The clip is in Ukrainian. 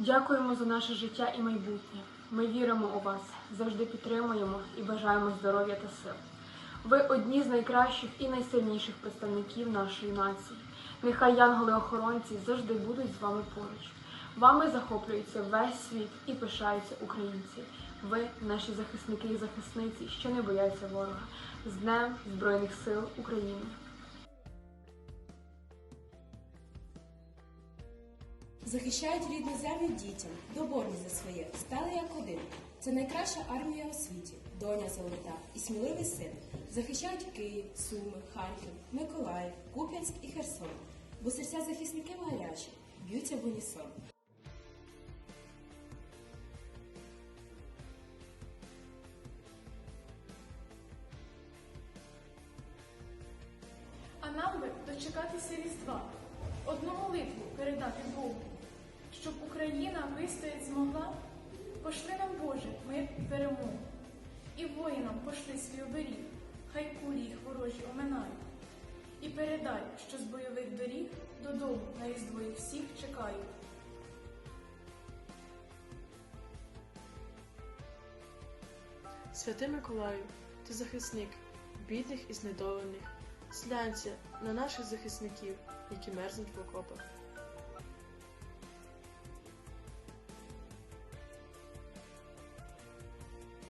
Дякуємо за наше життя і майбутнє. Ми віримо у вас, завжди підтримуємо і бажаємо здоров'я та сил. Ви одні з найкращих і найсильніших представників нашої нації. Нехай янголи-охоронці завжди будуть з вами поруч. Вами захоплюється весь світ і пишаються українці. Ви, наші захисники і захисниці, що не бояться ворога. З Днем Збройних сил України! Захищають рідну землю дітям, доборні за своє, стали як один. Це найкраща армія у світі, доня золота і сміливий син. Захищають Київ, Суми, Харків, Миколаїв, Куп'янськ і Херсон. Бо серця захисників гарячі, б'ються в унісон. А нам би дочекатися Різдва, одну молитву передати Богу, щоб Україна вистоять змогла, пошли нам, Боже, мир і перемогу, і воїнам пошли свій оберіг, хай кулі їх ворожі оминають. І передай, що з бойових доріг додому на Різдво їх всіх чекають. Святий Миколаю, ти захисник бідних і знедолених. Слянься на наших захисників, які мерзнуть в окопах.